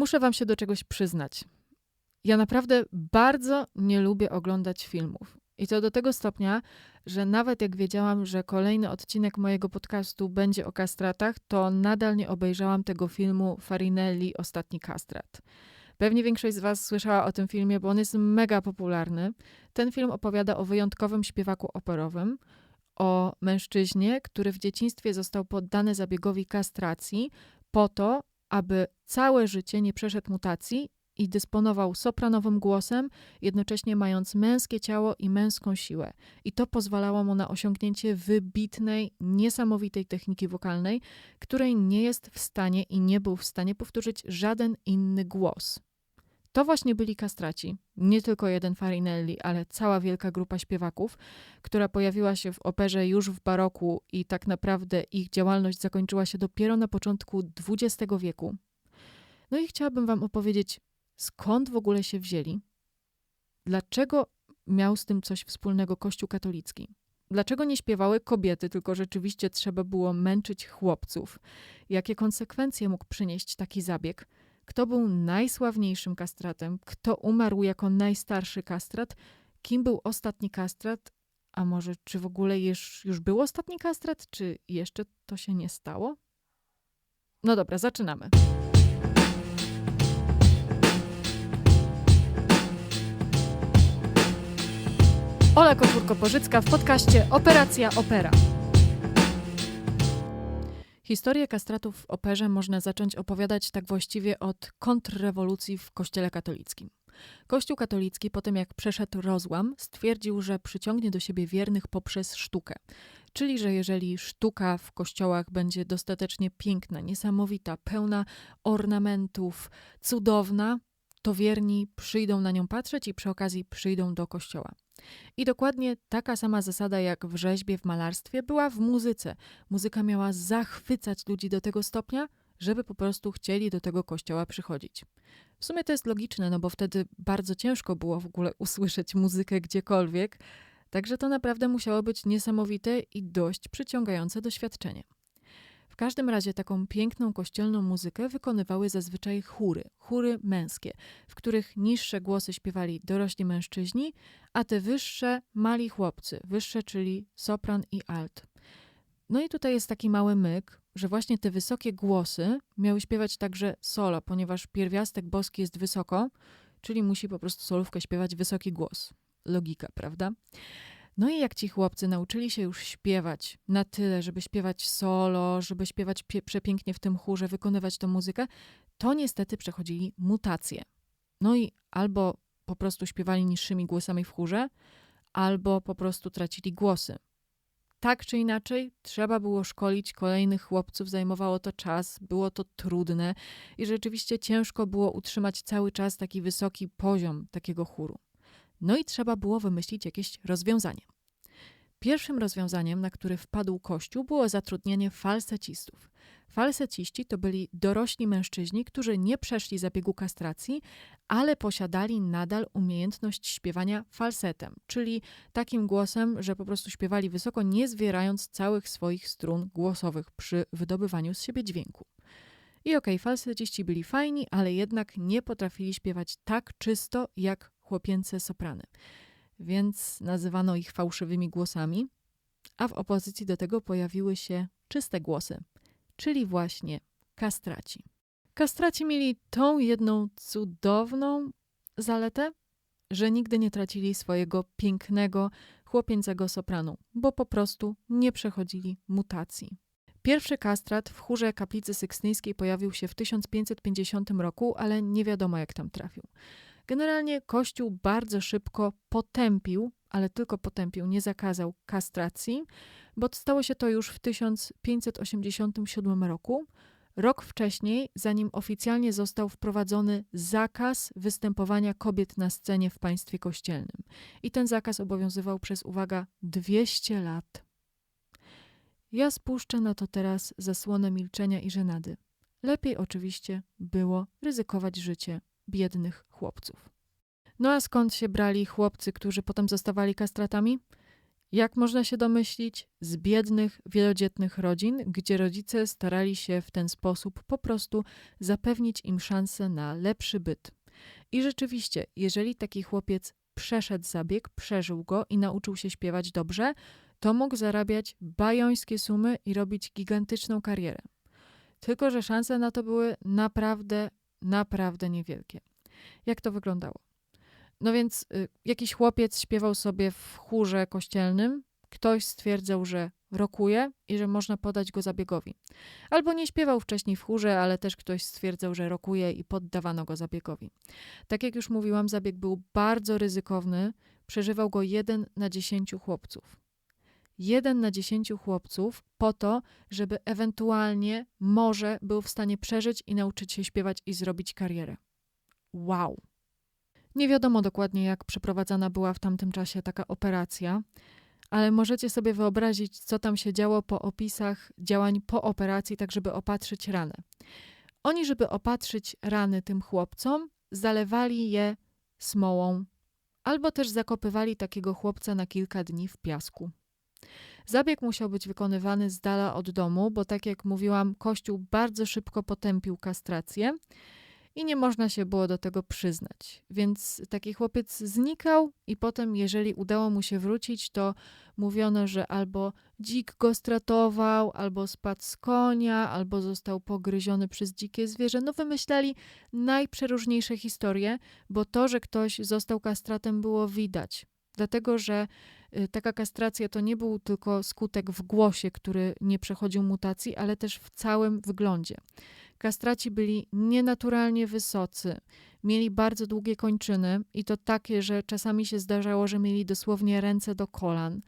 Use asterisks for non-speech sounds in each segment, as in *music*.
Muszę wam się do czegoś przyznać. Ja naprawdę bardzo nie lubię oglądać filmów. I to do tego stopnia, że nawet jak wiedziałam, że kolejny odcinek mojego podcastu będzie o kastratach, to nadal nie obejrzałam tego filmu Farinelli Ostatni kastrat. Pewnie większość z Was słyszała o tym filmie, bo on jest mega popularny. Ten film opowiada o wyjątkowym śpiewaku operowym, o mężczyźnie, który w dzieciństwie został poddany zabiegowi kastracji po to, aby całe życie nie przeszedł mutacji i dysponował sopranowym głosem, jednocześnie mając męskie ciało i męską siłę. I to pozwalało mu na osiągnięcie wybitnej, niesamowitej techniki wokalnej, której nie jest w stanie i nie był w stanie powtórzyć żaden inny głos. To właśnie byli kastraci. Nie tylko jeden Farinelli, ale cała wielka grupa śpiewaków, która pojawiła się w operze już w baroku i tak naprawdę ich działalność zakończyła się dopiero na początku XX wieku. No i chciałabym Wam opowiedzieć, skąd w ogóle się wzięli, dlaczego miał z tym coś wspólnego Kościół katolicki. Dlaczego nie śpiewały kobiety, tylko rzeczywiście trzeba było męczyć chłopców? Jakie konsekwencje mógł przynieść taki zabieg? Kto był najsławniejszym kastratem, kto umarł jako najstarszy kastrat, kim był ostatni kastrat, a może czy w ogóle już, już był ostatni kastrat, czy jeszcze to się nie stało? No dobra, zaczynamy. Ola Kotwórko-Pożycka w podcaście Operacja Opera. Historię kastratów w operze można zacząć opowiadać tak właściwie od kontrrewolucji w Kościele katolickim. Kościół katolicki, po tym jak przeszedł rozłam, stwierdził, że przyciągnie do siebie wiernych poprzez sztukę. Czyli, że jeżeli sztuka w kościołach będzie dostatecznie piękna, niesamowita, pełna ornamentów, cudowna, to wierni przyjdą na nią patrzeć i przy okazji przyjdą do kościoła. I dokładnie taka sama zasada jak w rzeźbie, w malarstwie była w muzyce. Muzyka miała zachwycać ludzi do tego stopnia, żeby po prostu chcieli do tego kościoła przychodzić. W sumie to jest logiczne, no bo wtedy bardzo ciężko było w ogóle *laughs* usłyszeć muzykę gdziekolwiek, także to naprawdę musiało być niesamowite i dość przyciągające doświadczenie każdym razie taką piękną kościelną muzykę wykonywały zazwyczaj chóry, chóry męskie, w których niższe głosy śpiewali dorośli mężczyźni, a te wyższe mali chłopcy, wyższe czyli sopran i alt. No i tutaj jest taki mały myk, że właśnie te wysokie głosy miały śpiewać także solo, ponieważ pierwiastek boski jest wysoko, czyli musi po prostu solówkę śpiewać wysoki głos. Logika, prawda? No i jak ci chłopcy nauczyli się już śpiewać na tyle, żeby śpiewać solo, żeby śpiewać przepięknie w tym chórze, wykonywać tę muzykę, to niestety przechodzili mutacje. No i albo po prostu śpiewali niższymi głosami w chórze, albo po prostu tracili głosy. Tak czy inaczej, trzeba było szkolić kolejnych chłopców, zajmowało to czas, było to trudne i rzeczywiście ciężko było utrzymać cały czas taki wysoki poziom takiego chóru. No i trzeba było wymyślić jakieś rozwiązanie. Pierwszym rozwiązaniem, na które wpadł Kościół, było zatrudnienie falsecistów. Falseciści to byli dorośli mężczyźni, którzy nie przeszli zabiegu kastracji, ale posiadali nadal umiejętność śpiewania falsetem, czyli takim głosem, że po prostu śpiewali wysoko, nie zwierając całych swoich strun głosowych przy wydobywaniu z siebie dźwięku. I okej, okay, falseciści byli fajni, ale jednak nie potrafili śpiewać tak czysto jak chłopięce soprany, więc nazywano ich fałszywymi głosami, a w opozycji do tego pojawiły się czyste głosy, czyli właśnie kastraci. Kastraci mieli tą jedną cudowną zaletę, że nigdy nie tracili swojego pięknego, chłopięcego sopranu, bo po prostu nie przechodzili mutacji. Pierwszy kastrat w chórze kaplicy sykstyńskiej pojawił się w 1550 roku, ale nie wiadomo jak tam trafił. Generalnie Kościół bardzo szybko potępił, ale tylko potępił, nie zakazał kastracji, bo stało się to już w 1587 roku. Rok wcześniej, zanim oficjalnie został wprowadzony zakaz występowania kobiet na scenie w państwie kościelnym. I ten zakaz obowiązywał przez, uwaga, 200 lat. Ja spuszczę na to teraz zasłonę milczenia i żenady. Lepiej oczywiście było ryzykować życie biednych chłopców. No a skąd się brali chłopcy, którzy potem zostawali kastratami? Jak można się domyślić, z biednych, wielodzietnych rodzin, gdzie rodzice starali się w ten sposób po prostu zapewnić im szansę na lepszy byt. I rzeczywiście, jeżeli taki chłopiec przeszedł zabieg, przeżył go i nauczył się śpiewać dobrze, to mógł zarabiać bajońskie sumy i robić gigantyczną karierę. Tylko, że szanse na to były naprawdę, naprawdę niewielkie. Jak to wyglądało? No więc y, jakiś chłopiec śpiewał sobie w chórze kościelnym, ktoś stwierdzał, że rokuje i że można podać go zabiegowi. Albo nie śpiewał wcześniej w chórze, ale też ktoś stwierdzał, że rokuje i poddawano go zabiegowi. Tak jak już mówiłam, zabieg był bardzo ryzykowny, przeżywał go jeden na dziesięciu chłopców. Jeden na dziesięciu chłopców po to, żeby ewentualnie może był w stanie przeżyć i nauczyć się śpiewać i zrobić karierę. Wow! Nie wiadomo dokładnie, jak przeprowadzana była w tamtym czasie taka operacja, ale możecie sobie wyobrazić, co tam się działo po opisach działań po operacji, tak żeby opatrzyć ranę. Oni, żeby opatrzyć rany tym chłopcom, zalewali je smołą, albo też zakopywali takiego chłopca na kilka dni w piasku. Zabieg musiał być wykonywany z dala od domu, bo tak jak mówiłam, Kościół bardzo szybko potępił kastrację i nie można się było do tego przyznać. Więc taki chłopiec znikał, i potem, jeżeli udało mu się wrócić, to mówiono, że albo dzik go stratował, albo spadł z konia, albo został pogryziony przez dzikie zwierzę. No, wymyślali najprzeróżniejsze historie, bo to, że ktoś został kastratem, było widać. Dlatego, że taka kastracja to nie był tylko skutek w głosie, który nie przechodził mutacji, ale też w całym wyglądzie. Kastraci byli nienaturalnie wysocy, mieli bardzo długie kończyny i to takie, że czasami się zdarzało, że mieli dosłownie ręce do kolan.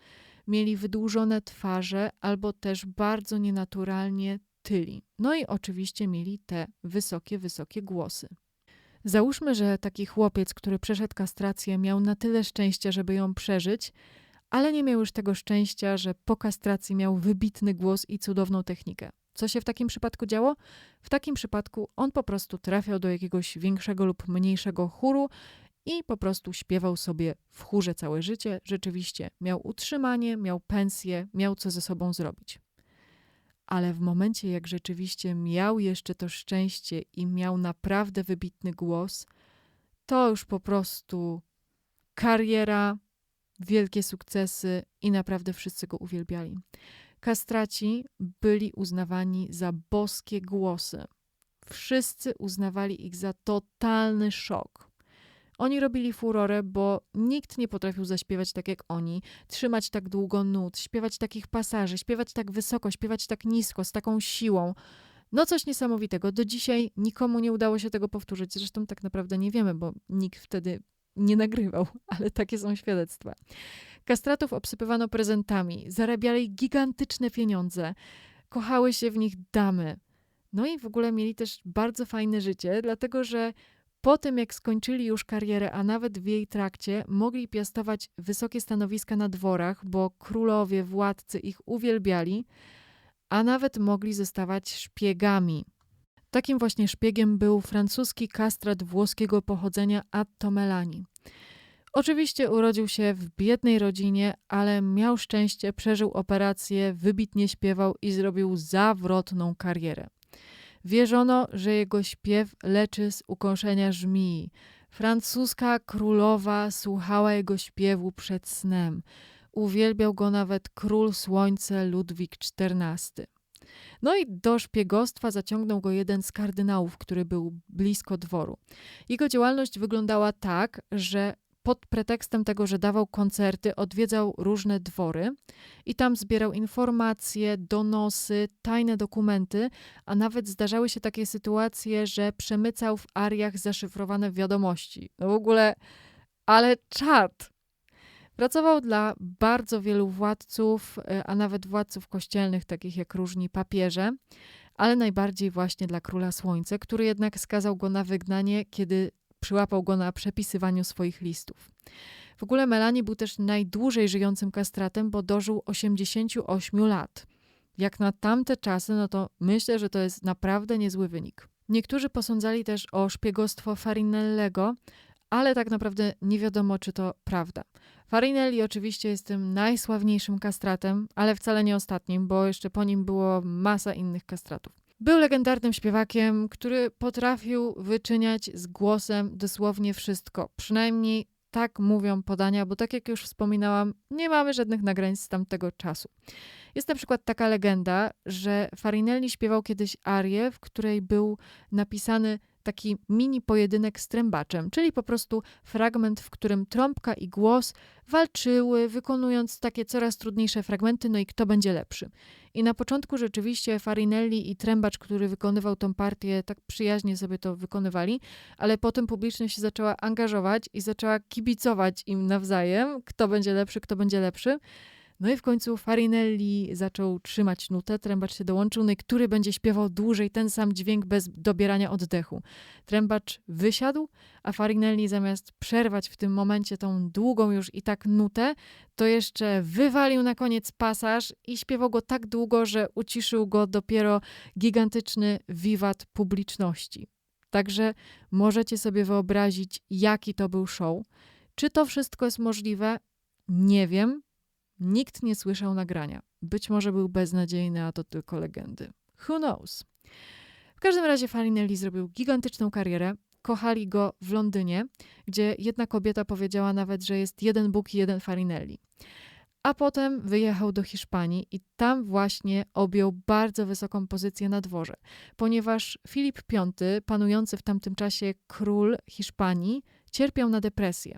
Mieli wydłużone twarze albo też bardzo nienaturalnie tyli. No i oczywiście mieli te wysokie, wysokie głosy. Załóżmy, że taki chłopiec, który przeszedł kastrację, miał na tyle szczęścia, żeby ją przeżyć, ale nie miał już tego szczęścia, że po kastracji miał wybitny głos i cudowną technikę. Co się w takim przypadku działo? W takim przypadku on po prostu trafiał do jakiegoś większego lub mniejszego chóru i po prostu śpiewał sobie w chórze całe życie. Rzeczywiście miał utrzymanie, miał pensję, miał co ze sobą zrobić. Ale w momencie, jak rzeczywiście miał jeszcze to szczęście i miał naprawdę wybitny głos, to już po prostu kariera, wielkie sukcesy i naprawdę wszyscy go uwielbiali. Kastraci byli uznawani za boskie głosy. Wszyscy uznawali ich za totalny szok. Oni robili furorę, bo nikt nie potrafił zaśpiewać tak jak oni, trzymać tak długo nut, śpiewać takich pasaży, śpiewać tak wysoko, śpiewać tak nisko, z taką siłą. No coś niesamowitego. Do dzisiaj nikomu nie udało się tego powtórzyć. Zresztą tak naprawdę nie wiemy, bo nikt wtedy nie nagrywał, *laughs* ale takie są świadectwa. Kastratów obsypywano prezentami, zarabiali gigantyczne pieniądze, kochały się w nich damy. No i w ogóle mieli też bardzo fajne życie, dlatego że po tym, jak skończyli już karierę, a nawet w jej trakcie, mogli piastować wysokie stanowiska na dworach, bo królowie, władcy ich uwielbiali, a nawet mogli zostawać szpiegami. Takim właśnie szpiegiem był francuski kastrat włoskiego pochodzenia Atto Melani. Oczywiście urodził się w biednej rodzinie, ale miał szczęście, przeżył operację, wybitnie śpiewał i zrobił zawrotną karierę. Wierzono, że jego śpiew leczy z ukąszenia żmii. Francuska królowa słuchała jego śpiewu przed snem. Uwielbiał go nawet król słońce Ludwik XIV. No i do szpiegostwa zaciągnął go jeden z kardynałów, który był blisko dworu. Jego działalność wyglądała tak, że pod pretekstem tego, że dawał koncerty, odwiedzał różne dwory i tam zbierał informacje, donosy, tajne dokumenty, a nawet zdarzały się takie sytuacje, że przemycał w ariach zaszyfrowane wiadomości. No w ogóle, ale czad! Pracował dla bardzo wielu władców, e, a nawet władców kościelnych, takich jak różni papieże, ale najbardziej właśnie dla króla Słońce, który jednak skazał go na wygnanie, kiedy przyłapał go na przepisywaniu swoich listów. W ogóle Melanie był też najdłużej żyjącym kastratem, bo dożył 88 lat. Jak na tamte czasy, no to myślę, że to jest naprawdę niezły wynik. Niektórzy posądzali też o szpiegostwo Farinellego, ale tak naprawdę nie wiadomo, czy to prawda. Farinelli oczywiście jest tym najsławniejszym kastratem, ale wcale nie ostatnim, bo jeszcze po nim było masa innych kastratów. Był legendarnym śpiewakiem, który potrafił wyczyniać z głosem dosłownie wszystko. Przynajmniej tak mówią podania, bo tak jak już wspominałam, nie mamy żadnych nagrań z tamtego czasu. Jest na przykład taka legenda, że Farinelli śpiewał kiedyś arię, w której był napisany taki mini pojedynek z trębaczem, czyli po prostu fragment, w którym trąbka i głos walczyły, wykonując takie coraz trudniejsze fragmenty, no i kto będzie lepszy. I na początku rzeczywiście Farinelli i trębacz, który wykonywał tą partię, tak przyjaźnie sobie to wykonywali, ale potem publiczność się zaczęła angażować i zaczęła kibicować im nawzajem, kto będzie lepszy, kto będzie lepszy. No i w końcu Farinelli zaczął trzymać nutę, trębacz się dołączył, no i który będzie śpiewał dłużej ten sam dźwięk bez dobierania oddechu. Trębacz wysiadł, a Farinelli zamiast przerwać w tym momencie tą długą już i tak nutę, to jeszcze wywalił na koniec pasaż i śpiewał go tak długo, że uciszył go dopiero gigantyczny wiwat publiczności. Także możecie sobie wyobrazić, jaki to był show. Czy to wszystko jest możliwe? Nie wiem, Nikt nie słyszał nagrania. Być może był beznadziejny, a to tylko legendy. Who knows? W każdym razie Farinelli zrobił gigantyczną karierę. Kochali go w Londynie, gdzie jedna kobieta powiedziała nawet, że jest jeden Bóg i jeden Farinelli. A potem wyjechał do Hiszpanii i tam właśnie objął bardzo wysoką pozycję na dworze, ponieważ Filip V, panujący w tamtym czasie król Hiszpanii, cierpiał na depresję.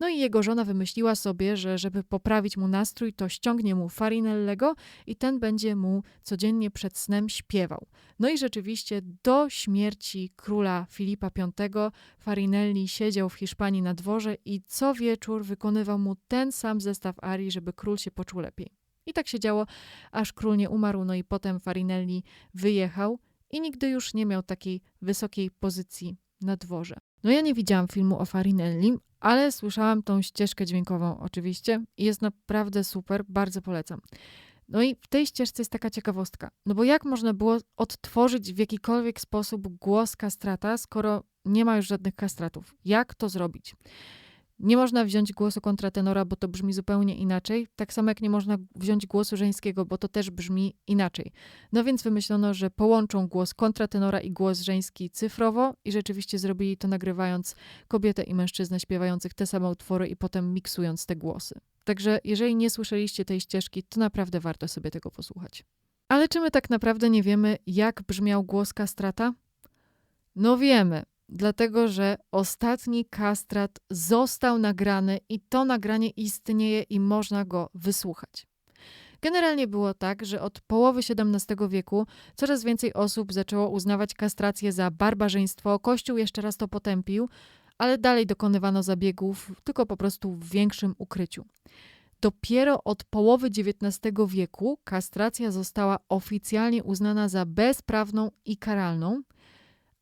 No i jego żona wymyśliła sobie, że żeby poprawić mu nastrój, to ściągnie mu Farinellego i ten będzie mu codziennie przed snem śpiewał. No i rzeczywiście do śmierci króla Filipa V Farinelli siedział w Hiszpanii na dworze i co wieczór wykonywał mu ten sam zestaw arii, żeby król się poczuł lepiej. I tak się działo, aż król nie umarł, no i potem Farinelli wyjechał i nigdy już nie miał takiej wysokiej pozycji na dworze. No ja nie widziałam filmu o Farinelli, ale słyszałam tą ścieżkę dźwiękową oczywiście i jest naprawdę super, bardzo polecam. No i w tej ścieżce jest taka ciekawostka, no bo jak można było odtworzyć w jakikolwiek sposób głos kastrata, skoro nie ma już żadnych kastratów? Jak to zrobić? Nie można wziąć głosu kontratenora, bo to brzmi zupełnie inaczej, tak samo jak nie można wziąć głosu żeńskiego, bo to też brzmi inaczej. No więc wymyślono, że połączą głos kontratenora i głos żeński cyfrowo i rzeczywiście zrobili to nagrywając kobietę i mężczyznę śpiewających te same utwory i potem miksując te głosy. Także jeżeli nie słyszeliście tej ścieżki, to naprawdę warto sobie tego posłuchać. Ale czy my tak naprawdę nie wiemy, jak brzmiał głos kastrata? No wiemy, dlatego że ostatni kastrat został nagrany i to nagranie istnieje i można go wysłuchać. Generalnie było tak, że od połowy XVII wieku coraz więcej osób zaczęło uznawać kastrację za barbarzyństwo. Kościół jeszcze raz to potępił, ale dalej dokonywano zabiegów, tylko po prostu w większym ukryciu. Dopiero od połowy XIX wieku kastracja została oficjalnie uznana za bezprawną i karalną,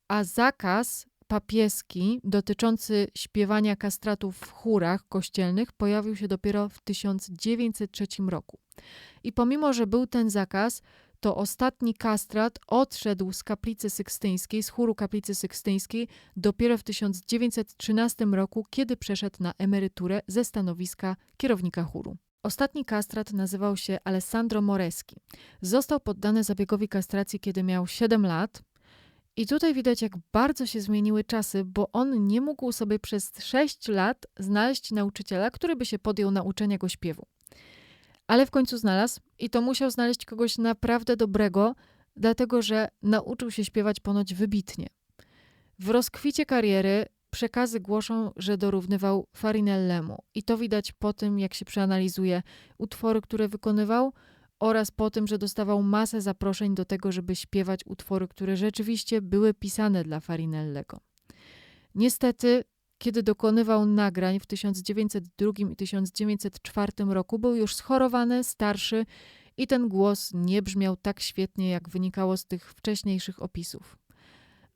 a zakaz papieski dotyczący śpiewania kastratów w chórach kościelnych pojawił się dopiero w 1903 roku. I pomimo, że był ten zakaz, to ostatni kastrat odszedł z kaplicy sykstyńskiej, z chóru kaplicy sykstyńskiej dopiero w 1913 roku, kiedy przeszedł na emeryturę ze stanowiska kierownika chóru. Ostatni kastrat nazywał się Alessandro Moreschi. Został poddany zabiegowi kastracji, kiedy miał 7 lat, i tutaj widać, jak bardzo się zmieniły czasy, bo on nie mógł sobie przez 6 lat znaleźć nauczyciela, który by się podjął nauczenia go śpiewu. Ale w końcu znalazł i to musiał znaleźć kogoś naprawdę dobrego, dlatego że nauczył się śpiewać ponoć wybitnie. W rozkwicie kariery przekazy głoszą, że dorównywał Farinellemu i to widać po tym, jak się przeanalizuje utwory, które wykonywał – oraz po tym, że dostawał masę zaproszeń do tego, żeby śpiewać utwory, które rzeczywiście były pisane dla Farinellego. Niestety, kiedy dokonywał nagrań w 1902 i 1904 roku, był już schorowany, starszy i ten głos nie brzmiał tak świetnie, jak wynikało z tych wcześniejszych opisów.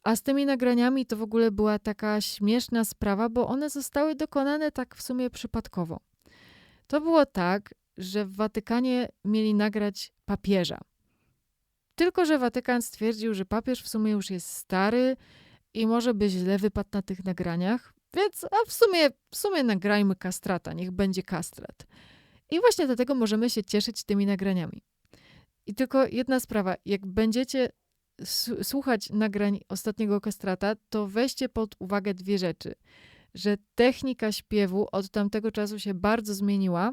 A z tymi nagraniami to w ogóle była taka śmieszna sprawa, bo one zostały dokonane tak w sumie przypadkowo. To było tak, że w Watykanie mieli nagrać papieża. Tylko, że Watykan stwierdził, że papież w sumie już jest stary i może by źle wypadł na tych nagraniach, Więc a w sumie, w sumie nagrajmy kastrata, niech będzie kastrat. I właśnie dlatego możemy się cieszyć tymi nagraniami. I tylko jedna sprawa, jak będziecie słuchać nagrań ostatniego kastrata, to weźcie pod uwagę dwie rzeczy. Że technika śpiewu od tamtego czasu się bardzo zmieniła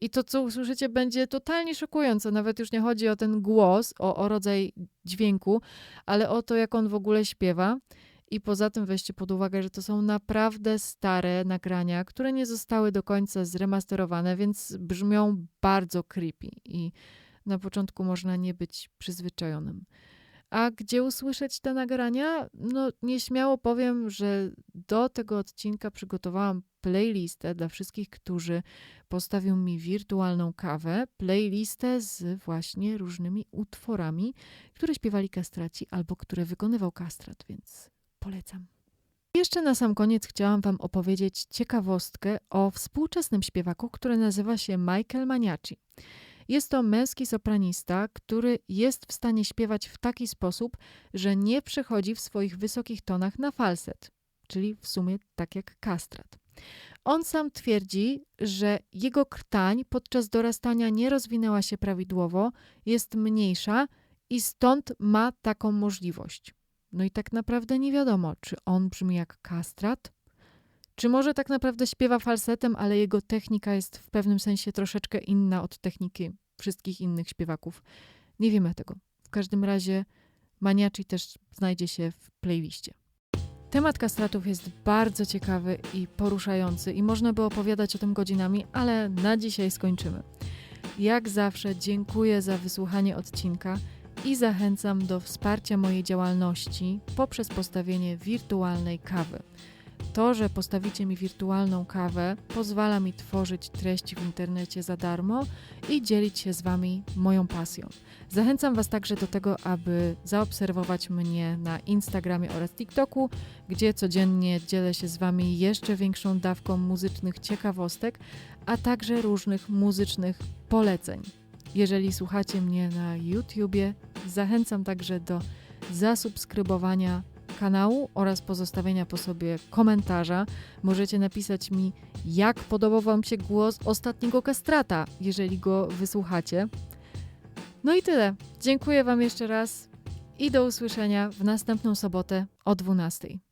i to, co usłyszycie, będzie totalnie szokujące. Nawet już nie chodzi o ten głos, o, o rodzaj dźwięku, ale o to, jak on w ogóle śpiewa. I poza tym weźcie pod uwagę, że to są naprawdę stare nagrania, które nie zostały do końca zremasterowane, więc brzmią bardzo creepy i na początku można nie być przyzwyczajonym. A gdzie usłyszeć te nagrania? No, nieśmiało powiem, że do tego odcinka przygotowałam playlistę dla wszystkich, którzy postawią mi wirtualną kawę. Playlistę z właśnie różnymi utworami, które śpiewali kastraci albo które wykonywał kastrat, więc polecam. Jeszcze na sam koniec chciałam Wam opowiedzieć ciekawostkę o współczesnym śpiewaku, który nazywa się Michael Maniaci. Jest to męski sopranista, który jest w stanie śpiewać w taki sposób, że nie przechodzi w swoich wysokich tonach na falset, czyli w sumie tak jak kastrat. On sam twierdzi, że jego krtań podczas dorastania nie rozwinęła się prawidłowo, jest mniejsza i stąd ma taką możliwość. No i tak naprawdę nie wiadomo, czy on brzmi jak kastrat, czy może tak naprawdę śpiewa falsetem, ale jego technika jest w pewnym sensie troszeczkę inna od techniki wszystkich innych śpiewaków. Nie wiemy tego. W każdym razie Maniaci też znajdzie się w playliście. Temat kastratów jest bardzo ciekawy i poruszający i można by opowiadać o tym godzinami, ale na dzisiaj skończymy. Jak zawsze dziękuję za wysłuchanie odcinka i zachęcam do wsparcia mojej działalności poprzez postawienie wirtualnej kawy. To, że postawicie mi wirtualną kawę, pozwala mi tworzyć treści w internecie za darmo i dzielić się z Wami moją pasją. Zachęcam Was także do tego, aby zaobserwować mnie na Instagramie oraz TikToku, gdzie codziennie dzielę się z Wami jeszcze większą dawką muzycznych ciekawostek, a także różnych muzycznych poleceń. Jeżeli słuchacie mnie na YouTubie, zachęcam także do zasubskrybowania kanału oraz pozostawienia po sobie komentarza. Możecie napisać mi, jak podobał Wam się głos ostatniego kastrata, jeżeli go wysłuchacie. No i tyle. Dziękuję Wam jeszcze raz i do usłyszenia w następną sobotę o 12.